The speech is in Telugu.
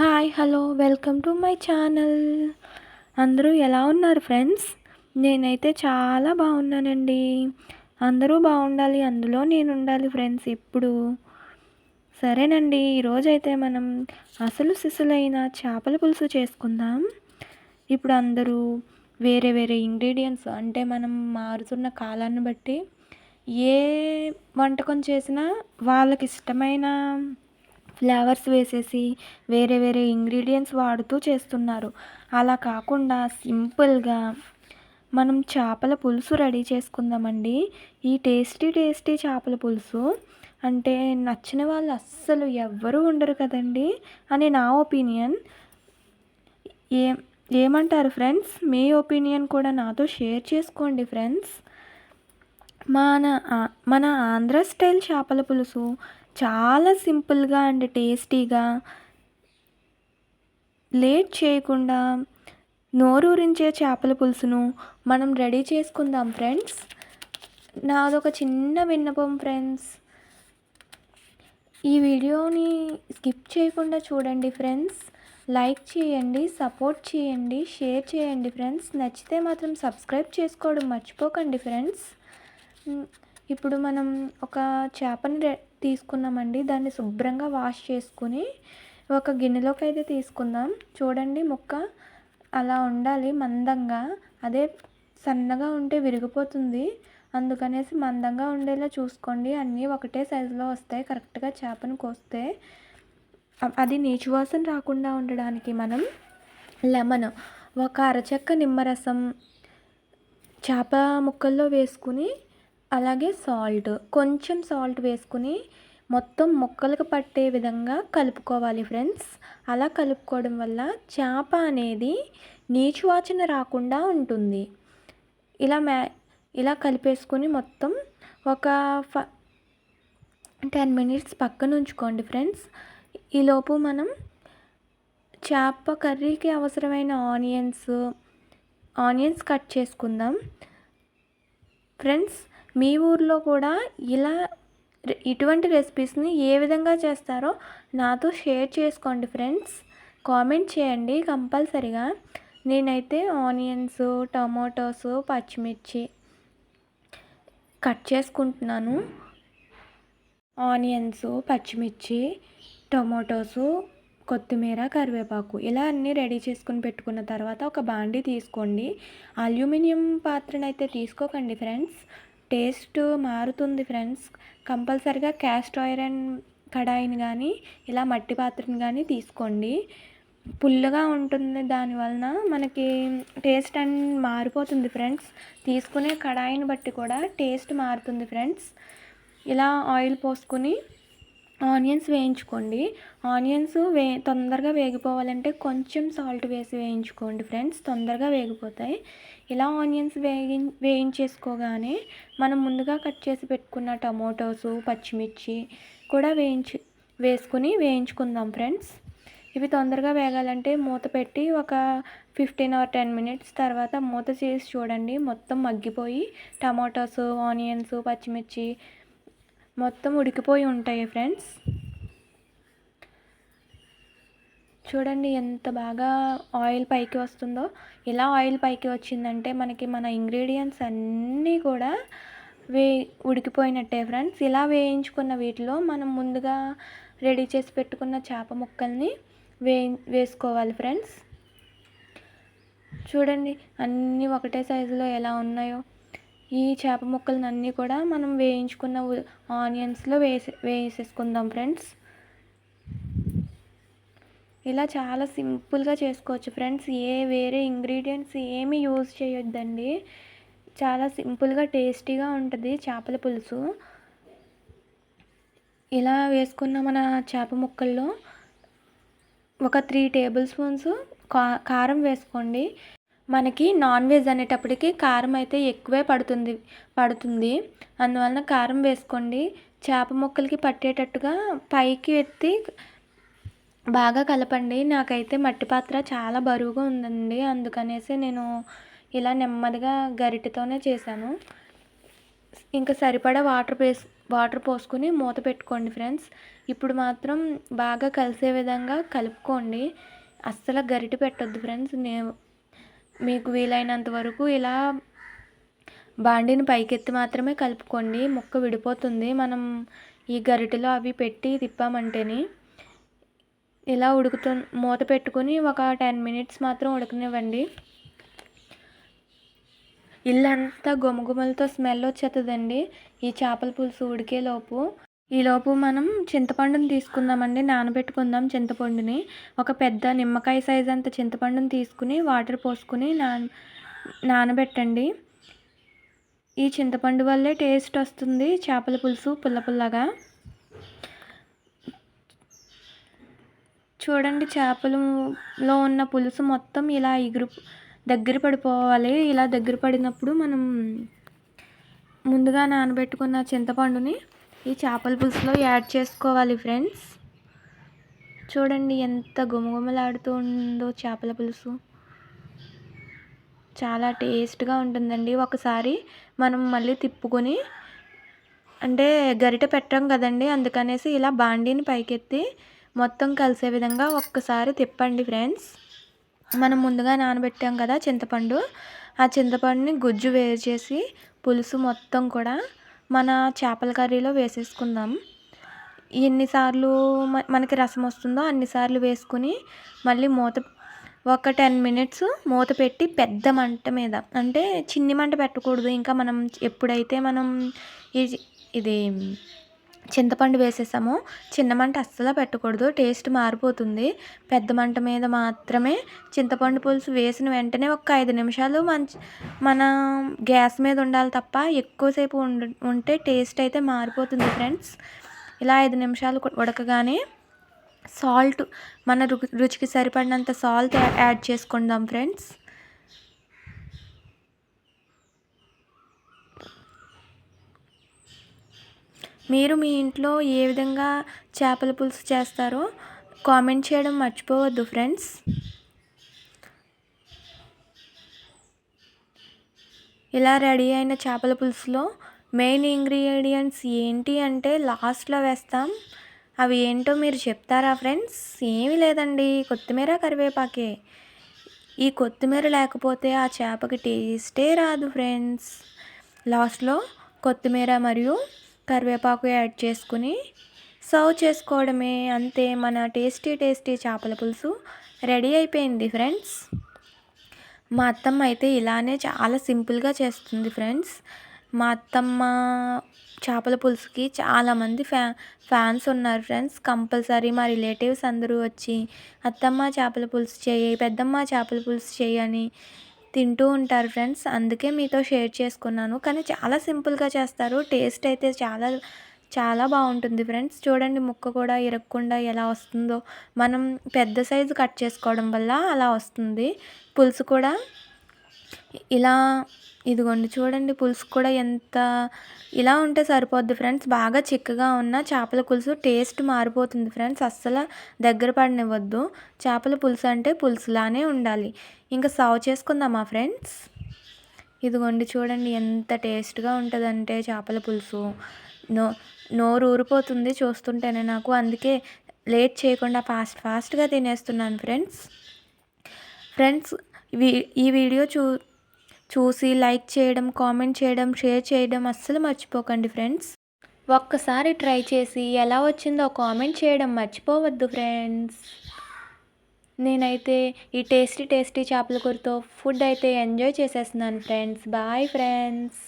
Hi hello welcome to my channel అందరూ ఎలా ఉన్నారు ఫ్రెండ్స్ నేనైతే చాలా బాగున్నానండి. అందరూ బాగుండాలి అందులో నేను ఉండాలి ఫ్రెండ్స్ ఎప్పుడు సరేనండి ఈరోజైతే మనం అసలు సిసులైన చేపల పులుసు చేసుకుందాం. ఇప్పుడు అందరూ వేరే వేరే ఇంగ్రీడియంట్స్ అంటే మనం మారుతున్న కాలాన్ని బట్టి ఏ వంటకం చేసినా వాళ్ళకి ఇష్టమైన ఫ్లేవర్స్ వేసేసి వేరే వేరే ఇంగ్రీడియంట్స్ వాడుతూ చేస్తున్నారు. అలా కాకుండా సింపుల్గా మనం చేపల పులుసు రెడీ చేసుకుందామండి. ఈ టేస్టీ టేస్టీ చేపల పులుసు అంటే నచ్చిన వాళ్ళు అస్సలు ఎవ్వరూ ఉండరు కదండి అని నా ఒపీనియన్. ఏ ఏమంటారు ఫ్రెండ్స్? మీ ఒపీనియన్ కూడా నాతో షేర్ చేసుకోండి ఫ్రెండ్స్. మన మన ఆంధ్ర స్టైల్ చేపల పులుసు చాలా సింపుల్గా అండ్ టేస్టీగా లేట్ చేయకుండా నోరూరించే చేపల పులుసును మనం రెడీ చేసుకుందాం ఫ్రెండ్స్. నాదొక చిన్న విన్నపం ఫ్రెండ్స్. ఈ వీడియోని స్కిప్ చేయకుండా చూడండి ఫ్రెండ్స్. లైక్ చేయండి సపోర్ట్ చేయండి షేర్ చేయండి ఫ్రెండ్స్. నచ్చితే మాత్రం సబ్స్క్రైబ్ చేసుకోవడం మర్చిపోకండి ఫ్రెండ్స్. ఇప్పుడు మనం ఒక చేపని తీసుకున్నామండి. దాన్ని శుభ్రంగా వాష్ చేసుకుని ఒక గిన్నెలోకి అయితే తీసుకుందాం. చూడండి ముక్క అలా ఉండాలి మందంగా. అదే సన్నగా ఉంటే విరిగిపోతుంది. అందుకనేసి మందంగా ఉండేలా చూసుకోండి. అన్నీ ఒకటే సైజులో వస్తాయి. కరెక్ట్గా చేపను కోస్తే. అది నీచువాసన రాకుండా ఉండడానికి మనం లెమన్ ఒక అరచెక్క నిమ్మరసం చేప ముక్కల్లో వేసుకుని అలాగే సాల్ట్. కొంచెం సాల్ట్ వేసుకుని మొత్తం ముక్కలకు పట్టే విధంగా కలుపుకోవాలి ఫ్రెండ్స్. అలా కలుపుకోవడం వల్ల చేప అనేది నీచు వాచన రాకుండా ఉంటుంది. ఇలా మ్యా ఇలా కలిపేసుకుని మొత్తం ఒక ఫ టెన్ మినిట్స్ పక్కన ఉంచుకోండి ఫ్రెండ్స్. ఈలోపు మనం చేప కర్రీకి అవసరమైన ఆనియన్స్ ఆనియన్స్ కట్ చేసుకుందాం. ఫ్రెండ్స్ మీ ఊర్లో కూడా ఇలా ఇటువంటి రెసిపీస్ని ఏ విధంగా చేస్తారో నాతో షేర్ చేసుకోండి ఫ్రెండ్స్. కామెంట్ చేయండి కంపల్సరిగా. నేనైతే ఆనియన్స్ టమాటోస్ పచ్చిమిర్చి కట్ చేసుకుంటున్నాను. ఆనియన్స్ పచ్చిమిర్చి టొమాటోస్ కొత్తిమీర కరివేపాకు ఇలా అన్నీ రెడీ చేసుకుని పెట్టుకున్న తర్వాత ఒక బాండీ తీసుకోండి. అల్యూమినియం పాత్రనైతే తీసుకోకండి ఫ్రెండ్స్. టేస్ట్ మారుతుంది ఫ్రెండ్స్. కంపల్సరిగా క్యాస్ట్ ఐరన్ కడాయిని కానీ ఇలా మట్టి పాత్రని కానీ తీసుకోండి. పుల్లగా ఉంటుంది దానివలన మనకి టేస్ట్ అండ్ మారిపోతుంది ఫ్రెండ్స్. తీసుకునే కడాయిని బట్టి కూడా టేస్ట్ మారుతుంది ఫ్రెండ్స్. ఇలా ఆయిల్ పోసుకొని ఆనియన్స్ వేయించుకోండి. ఆనియన్స్ వే తొందరగా వేగిపోవాలంటే కొంచెం సాల్ట్ వేసి వేయించుకోండి ఫ్రెండ్స్. తొందరగా వేగిపోతాయి. ఇలా ఆనియన్స్ వేగి వేయించేసుకోగానే మనం ముందుగా కట్ చేసి పెట్టుకున్న టమోటోస్ పచ్చిమిర్చి కూడా వేయించి వేసుకుని వేయించుకుందాం ఫ్రెండ్స్. ఇవి తొందరగా వేగాలంటే మూత పెట్టి ఒక ఫిఫ్టీన్ ఆర్ టెన్ మినిట్స్ తర్వాత మూత చేసి చూడండి. మొత్తం మగ్గిపోయి టమాటోస్ ఆనియన్స్ పచ్చిమిర్చి మొత్తం ఉడికిపోయి ఉంటాయి ఫ్రెండ్స్. చూడండి ఎంత బాగా ఆయిల్ పైకి వస్తుందో. ఎలా ఆయిల్ పైకి వచ్చిందంటే మనకి మన ఇంగ్రీడియంట్స్ అన్నీ కూడా వే ఉడికిపోయినట్టే ఫ్రెండ్స్. ఇలా వేయించుకున్న వీటిలో మనం ముందుగా రెడీ చేసి పెట్టుకున్న చేప ముక్కల్ని వే వేసుకోవాలి ఫ్రెండ్స్. చూడండి అన్నీ ఒకటే సైజులో ఎలా ఉన్నాయో. ఈ చేప ముక్కలను అన్నీ కూడా మనం వేయించుకున్న ఆనియన్స్లో వేసే వేసేసుకుందాం ఫ్రెండ్స్. ఇలా చాలా సింపుల్గా చేసుకోవచ్చు ఫ్రెండ్స్. ఏ వేరే ఇంగ్రీడియంట్స్ ఏమి యూజ్ చేయొద్దండి. చాలా సింపుల్గా టేస్టీగా ఉంటుంది చేపల పులుసు. ఇలా వేసుకున్న మన చేప ముక్కల్లో ఒక త్రీ టేబుల్ స్పూన్స్ కా కారం వేసుకోండి. మనకి నాన్ వెజ్ అనేటప్పటికి కారం అయితే ఎక్కువే పడుతుంది పడుతుంది. అందువలన కారం వేసుకోండి. చేప ముక్కలకి పట్టేటట్టుగా పైకి ఎత్తి బాగా కలపండి. నాకైతే మట్టి పాత్ర చాలా బరువుగా ఉందండి. అందుకనేసి నేను ఇలా నెమ్మదిగా గరిటెతోనే చేశాను. ఇంకా సరిపడా వాటర్ వేసు వాటర్ పోసుకుని మూత పెట్టుకోండి ఫ్రెండ్స్. ఇప్పుడు మాత్రం బాగా కలిసే విధంగా కలుపుకోండి. అస్సలు గరిటె పెట్టొద్దు ఫ్రెండ్స్. నేను మీకు వీలైనంత వరకు ఇలా బాండీని పైకెత్తి మాత్రమే కలుపుకోండి. ముక్క విడిపోతుంది. మనం ఈ గరిటెలో అవి పెట్టి తిప్పామంటేని ఇలా ఉడుకుతు మూత పెట్టుకుని ఒక టెన్ మినిట్స్ మాత్రం ఉడకనివ్వండి. ఇల్లంతా గుమగుమలతో స్మెల్ వచ్చేస్తుందండి ఈ చేపల పులుసు ఉడికేలోపు ఈలోపు మనం చింతపండుని తీసుకుందామండి నానబెట్టుకుందాం చింతపండుని. ఒక పెద్ద నిమ్మకాయ సైజ్ అంత చింతపండుని తీసుకుని వాటర్ పోసుకుని నాన నానబెట్టండి. ఈ చింతపండు వల్లే టేస్ట్ వస్తుంది చేపల పులుసు పుల్ల పుల్లగా. చూడండి చేపలలో ఉన్న పులుసు మొత్తం ఇలా ఎగురు దగ్గర పడిపోవాలి. ఇలా దగ్గర పడినప్పుడు మనం ముందుగా నానబెట్టుకున్న చింతపండుని ఈ చేపల పులుసులో యాడ్ చేసుకోవాలి ఫ్రెండ్స్. చూడండి ఎంత గుమగుమలాడుతూ ఉందో చేపల పులుసు. చాలా టేస్ట్గా ఉంటుందండి. ఒకసారి మనం మళ్ళీ తిప్పుకొని అంటే గరిట పెట్టాం కదండి అందుకనేసి ఇలా బాండీని పైకెత్తి మొత్తం కలిసే విధంగా ఒక్కసారి తిప్పండి ఫ్రెండ్స్. మనం ముందుగా నానబెట్టాం కదా చింతపండు. ఆ చింతపండుని గుజ్జు వేరు చేసి పులుసు మొత్తం కూడా మన చేపల కర్రీలో వేసేసుకుందాం. ఎన్నిసార్లు మనకి రసం వస్తుందో అన్నిసార్లు వేసుకుని మళ్ళీ మూత ఒక టెన్ మినిట్స్ మూత పెట్టి పెద్ద మంట మీద అంటే చిన్ని మంట పెట్టకూడదు. ఇంకా మనం ఎప్పుడైతే మనం ఇది ఇది చింతపండు వేసేసాము. చిన్న మంట అస్సలు పెట్టకూడదు. టేస్ట్ మారిపోతుంది. పెద్ద మంట మీద మాత్రమే చింతపండు పులుసు వేసిన వెంటనే ఒక ఐదు నిమిషాలు మంచి మన గ్యాస్ మీద ఉండాలి తప్ప ఎక్కువసేపు ఉండ ఉంటే టేస్ట్ అయితే మారిపోతుంది ఫ్రెండ్స్. ఇలా ఐదు నిమిషాలు ఉడకగానే సాల్ట్ మన రుచికి సరిపడినంత సాల్ట్ యాడ్ చేసుకుందాం ఫ్రెండ్స్. మీరు మీ ఇంట్లో ఏ విధంగా చేపల పులుసు చేస్తారో కామెంట్ చేయడం మర్చిపోవద్దు ఫ్రెండ్స్. ఇలా రెడీ అయిన చేపల పులుసులో మెయిన్ ఇంగ్రీడియంట్స్ ఏంటి అంటే లాస్ట్లో వేస్తాం. అవి ఏంటో మీరు చెప్తారా ఫ్రెండ్స్? ఏమీ లేదండి. కొత్తిమీర కరివేపాకే. ఈ కొత్తిమీర లేకపోతే ఆ చేపకి టేస్టే రాదు ఫ్రెండ్స్. లాస్ట్లో కొత్తిమీర మరియు కరివేపాకు యాడ్ చేసుకుని సర్వ్ చేసుకోవడమే అంతే మన టేస్టీ టేస్టీ చేపల పులుసు రెడీ అయిపోయింది ఫ్రెండ్స్. మా అత్తమ్మ అయితే ఇలానే చాలా సింపుల్గా చేస్తుంది ఫ్రెండ్స్. మా అత్తమ్మ చేపల పులుసుకి చాలామంది ఫ్యా ఫ్యాన్స్ ఉన్నారు ఫ్రెండ్స్. కంపల్సరీ మా రిలేటివ్స్ అందరూ వచ్చి అత్తమ్మ చేపల పులుసు చేయి పెద్దమ్మ చేపల పులుసు చేయని తింటూ ఉంటారు ఫ్రెండ్స్. అందుకే మీతో షేర్ చేసుకున్నాను. కానీ చాలా సింపుల్గా చేస్తారు. టేస్ట్ అయితే చాలా చాలా బాగుంటుంది ఫ్రెండ్స్. చూడండి ముక్క కూడా ఇరగకుండా ఎలా వస్తుందో. మనం పెద్ద సైజు కట్ చేసుకోవడం వల్ల అలా వస్తుంది. పులుసు కూడా ఇలా ఇదిగోండి చూడండి పులుసు కూడా ఎంత ఇలా ఉంటే సరిపోద్ది ఫ్రెండ్స్. బాగా చిక్కగా ఉన్న చేపల పులుసు టేస్ట్ మారిపోతుంది ఫ్రెండ్స్. అస్సలు దగ్గర పడనివ్వద్దు. చేపల పులుసు అంటే పులుసులానే ఉండాలి. ఇంకా సర్వ్ చేసుకుందామా ఫ్రెండ్స్? ఇదిగోండి చూడండి ఎంత టేస్ట్గా ఉంటుందంటే చేపల పులుసు. నో నోరు ఊరిపోతుంది చూస్తుంటేనే నాకు. అందుకే లేట్ చేయకుండా ఫాస్ట్ ఫాస్ట్గా తినేస్తున్నాను ఫ్రెండ్స్. ఫ్రెండ్స్ ఈ వీడియో చూ చూసి లైక్ చేయడం కామెంట్ చేయడం షేర్ చేయడం అస్సలు మర్చిపోకండి ఫ్రెండ్స్. ఒక్కసారి ట్రై చేసి ఎలా వచ్చిందో కామెంట్ చేయడం మర్చిపోవద్దు ఫ్రెండ్స్. నేనైతే ఈ టేస్టీ టేస్టీ చేపల కూరతో ఫుడ్ అయితే ఎంజాయ్ చేసేస్తున్నాను ఫ్రెండ్స్. Bye friends.